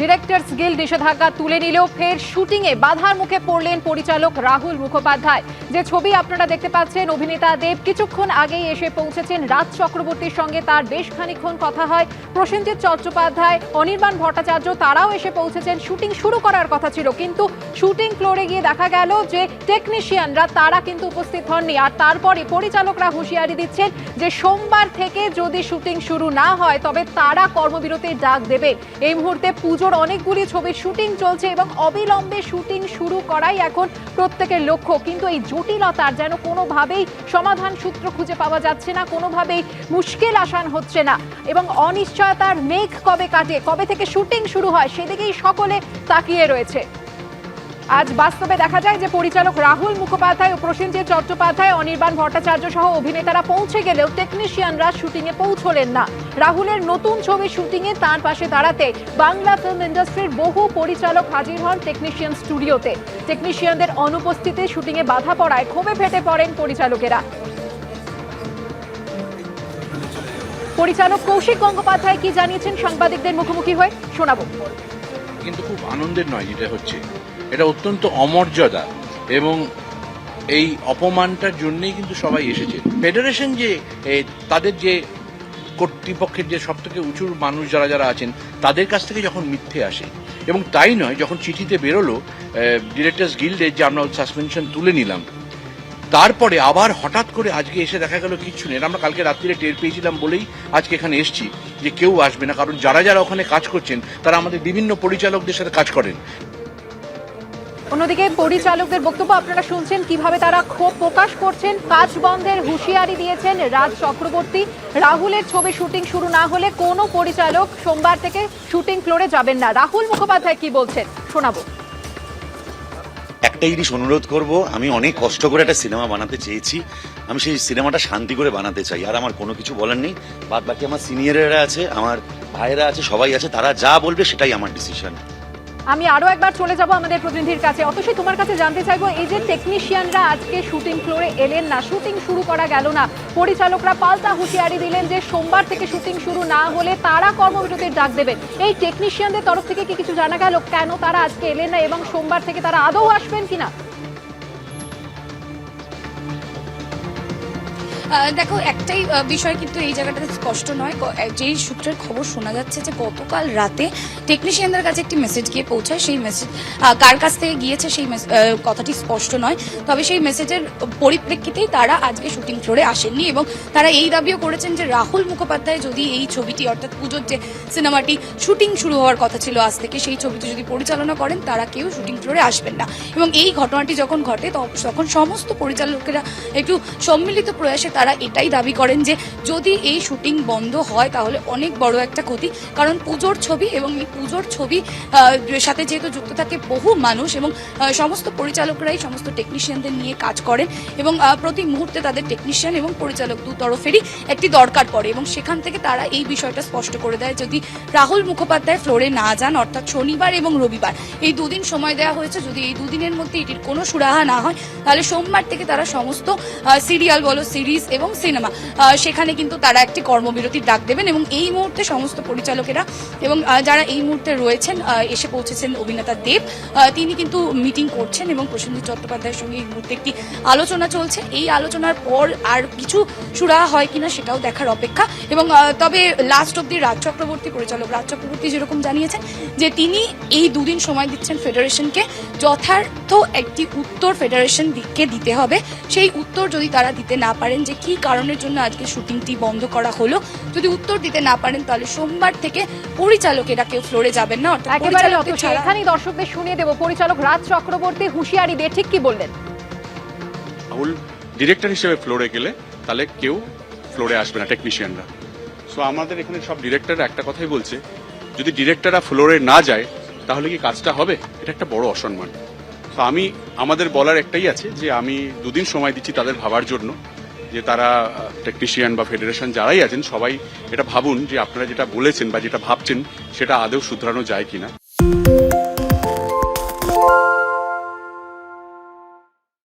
Directors Gill নিষেধাজ্ঞা তুলে নিলেও ফের শুটিংয়ে বাধার মুখে পড়লেন পরিচালক রাহুল মুখোপাধ্যায়। যে ছবি আপনারা দেখতে পাচ্ছেন, অভিনেতা দেব কিছুক্ষণ আগেই এসে পৌঁছেছেন রাজ চক্রবর্তীর সঙ্গে। তার বেশ খানিকক্ষণ কথা হয়। প্রসেনজিৎ চট্টোপাধ্যায়, অনির্বাণ ভট্টাচার্য, তারাও এসে পৌঁছেছেন। শুটিং শুরু করার কথা ছিল, কিন্তু শুটিং ফ্লোরে গিয়ে দেখা গেল যে টেকনিশিয়ানরা, তারা কিন্তু উপস্থিত হননি। আর তারপরে পরিচালকরা হুঁশিয়ারি দিচ্ছেন যে সোমবার থেকে যদি শুটিং শুরু না হয়, তবে তারা কর্মবিরতির ডাক দেবে। এই মুহূর্তে পুজোর অনেকগুলি ছবির শুটিং চলছে এবং অবিলম্বে শুটিং শুরু করাই এখন প্রত্যেকের লক্ষ্য। কিন্তু এই জটিলতার যেন কোনোভাবেই সমাধান সূত্র খুঁজে পাওয়া যাচ্ছে না, কোনোভাবেই মুশকিল আসান হচ্ছে না এবং অনিশ্চয়তার মেঘ কবে কাটে, কবে থেকে শুটিং শুরু হয়, সেদিকেই সকলে তাকিয়ে রয়েছে। আজ বাস্তবে দেখা যায় যে পরিচালক রাহুল মুখোপাধ্যায় ও প্রসেনজিৎ চট্টোপাধ্যায়, অনির্বাণ ভট্টাচার্য সহ অভিনেতারা পৌঁছে গেলেও টেকনিশিয়ানরা শুটিংয়ে পৌঁছলেন না। রাহুলের নতুন ছবি শুটিংয়ে তার পাশে দাঁড়াতে বাংলা ফিল্ম ইন্ডাস্ট্রির বহু পরিচালক হাজির হন টেকনিশিয়ান স্টুডিওতে টেকনিশিয়ানদের অনুপস্থিতিতে শুটিংয়ে বাধা পড়ায় ক্ষোভে ফেটে পড়েন পরিচালকেরা। পরিচালক কৌশিক গঙ্গোপাধ্যায় কি জানিয়েছেন সাংবাদিকদের মুখোমুখি হয়ে? শোনাবো। কিন্তু খুব আনন্দের নয় যেটা হচ্ছে। এটা অত্যন্ত অমর্যাদা এবং এই অপমানটার জন্যই কিন্তু সবাই এসেছে। ফেডারেশন যে তাদের যে কর্তৃপক্ষের যে সব থেকে উঁচুর মানুষ যারা যারা আছেন, তাদের কাছ থেকে যখন মিথ্যে আসে, এবং তাই নয়, যখন চিঠিতে বেরোলো ডিরেক্টর্স গিল্ডের যে আমরা সাসপেনশন তুলে নিলাম, তারপরে আবার হঠাৎ করে আজকে এসে দেখা গেল কিচ্ছু নেই। আমরা কালকে রাত্রিরে টের পেয়েছিলাম বলেই আজকে এখানে এসছি যে কেউ আসবে না, কারণ যারা যারা ওখানে কাজ করছেন, তারা আমাদের বিভিন্ন পরিচালকদের সাথে কাজ করেন। অন্যদিকে পরিচালকদের বক্তব্য আপনারা শুনছেন, কীভাবে তারা ক্ষোভ প্রকাশ করছেন, কাজ বন্ধের হুঁশিয়ারি দিয়েছেন রাজ চক্রবর্তী। রাহুলের ছবি শুটিং শুরু না হলে কোনো পরিচালক সোমবার থেকে শুটিং ফ্লোরে যাবেন না। রাহুল মুখোপাধ্যায় কি বলছেন? শোনাবো। একটা জিনিস অনুরোধ করব, আমি অনেক কষ্ট করে একটা সিনেমা বানাতে চেয়েছি। আমি সেই সিনেমাটা শান্তি করে বানাতে চাই, আর আমার কোনো কিছু বলার নেই। বাদ বাকি আমার সিনিয়রেরা আছে, আমার ভাইয়েরা আছে, সবাই আছে, তারা যা বলবে সেটাই আমার ডিসিশন আমি আরও একবার চলে যাব আমাদের প্রতিনিধির কাছে। অবশ্যই তোমার কাছে জানতে চাইব, এই যে টেকনিশিয়ানরা আজকে শুটিং ফ্লোরে এলেন না শুটিং শুরু করা গেল না। পরিচালকরা পাল্টা হুঁশিয়ারি দিলেন যে সোমবার থেকে শুটিং শুরু না হলে তারা কর্মবিরতির ডাক দেবে এই টেকনিশিয়ানদের তরফ থেকে কি কিছু জানা গেল? কেন তারা আজকে এলেন না এবং সোমবার থেকে তারা আদৌ আসবেন কিনা? দেখো, একটাই বিষয় কিন্তু এই জায়গাটাতে স্পষ্ট নয়। যেই সূত্রের খবর শোনা যাচ্ছে যে গতকাল রাতে টেকনিশিয়ানদের কাছে একটি মেসেজ গিয়ে পৌঁছায়। সেই মেসেজ কার কাছ থেকে গিয়েছে সেই কথাটি স্পষ্ট নয়। তবে সেই মেসেজের পরিপ্রেক্ষিতেই তারা আজকে শুটিং ফ্লোরে আসেননি এবং তারা এই দাবিও করেছেন যে রাহুল মুখোপাধ্যায় যদি এই ছবিটি, অর্থাৎ পুজোর যে সিনেমাটি শুটিং শুরু হওয়ার কথা ছিল আজ থেকে, সেই ছবিটি যদি পরিচালনা করেন, তারা কেউ শুটিং ফ্লোরে আসবেন না। এবং এই ঘটনাটি যখন ঘটে তখন সমস্ত পরিচালকেরা একটু সম্মিলিত প্রয়াসে তারা এটাই দাবি করেন যে যদি এই শুটিং বন্ধ হয় তাহলে অনেক বড় একটা ক্ষতি। কারণ পুজোর ছবি এবং এই পুজোর ছবি সাথে যেহেতু যুক্ত থাকে বহু মানুষ এবং সমস্ত পরিচালকরাই, সমস্ত টেকনিশিয়ানদের নিয়ে কাজ করেন এবং প্রতি মুহূর্তে তাদের টেকনিশিয়ান এবং পরিচালক দু তরফেরই একটি দরকার পড়ে এবং সেখান থেকে তারা এই বিষয়টা স্পষ্ট করে দেয় যদি রাহুল মুখোপাধ্যায় ফ্লোরে না যান, অর্থাৎ শনিবার এবং রবিবার। এই দুদিন সময় দেওয়া হয়েছে, যদি এই দুদিনের মধ্যে এটির কোনো সুরাহা না হয়, তাহলে সোমবার থেকে তারা সমস্ত সিরিয়াল বলো সিরিজ এবং সিনেমা। সেখানে কিন্তু তারা একটি কর্মবিরতির ডাক দেবেন এবং এই মুহূর্তে সমস্ত পরিচালকেরা এবং যারা এই মুহূর্তে রয়েছেন এসে পৌঁছেছেন অভিনেতা দেব তিনি কিন্তু মিটিং করছেন এবং প্রসেনজিৎ চট্টোপাধ্যায়ের সঙ্গে এই মুহূর্তে একটি আলোচনা চলছে। এই আলোচনার পর আর কিছু সুরাহা হয় কিনা সেটাও দেখার অপেক্ষা এবং তবে লাস্ট অব্দি রাজ চক্রবর্তী পরিচালক রাজ চক্রবর্তী যেরকম জানিয়েছেন যে তিনি এই দুদিন সময় দিচ্ছেন ফেডারেশনকে। যথার্থ একটি উত্তর ফেডারেশন দিককে দিতে হবে। সেই উত্তর যদি তারা দিতে না পারেন যে কি কারণের জন্য আজকে শুটিংটি বন্ধ করা হলো? যদি উত্তর দিতে না পারেন তাহলে সোমবার থেকে পরিচালকেরা কেউ ফ্লোরে যাবেন না অর্থাৎ ছাড়া- এখানেই দর্শকদের শুনিয়ে দেবো। পরিচালক রাজ চক্রবর্তী হুঁশিয়ারি দিয়ে ঠিক কি বললেন? রাহুল ডিরেক্টর হিসেবে ফ্লোরে গেলে তাহলে কেউ ফ্লোরে আসবে না টেকনিশিয়ানরা সো আমাদের এখানে সব ডিরেক্টর একটা কথাই বলছে যদি ডিরেক্টররা ফ্লোরে না যায় তাহলে কি কাজটা হবে? এটা একটা বড় অসম্মান। তো আমি আমাদের বলার একটাই আছে যে আমি দুদিন সময় দিচ্ছি তাদের ভাবার জন্য। যে তারা টেকনিশিয়ান বা ফেডারেশন যারাই আছেন, সবাই এটা ভাবুন যে আপনারা যেটা বলেছেন বা যেটা ভাবছেন, সেটা আদৌ শুধরানো যায় কিনা।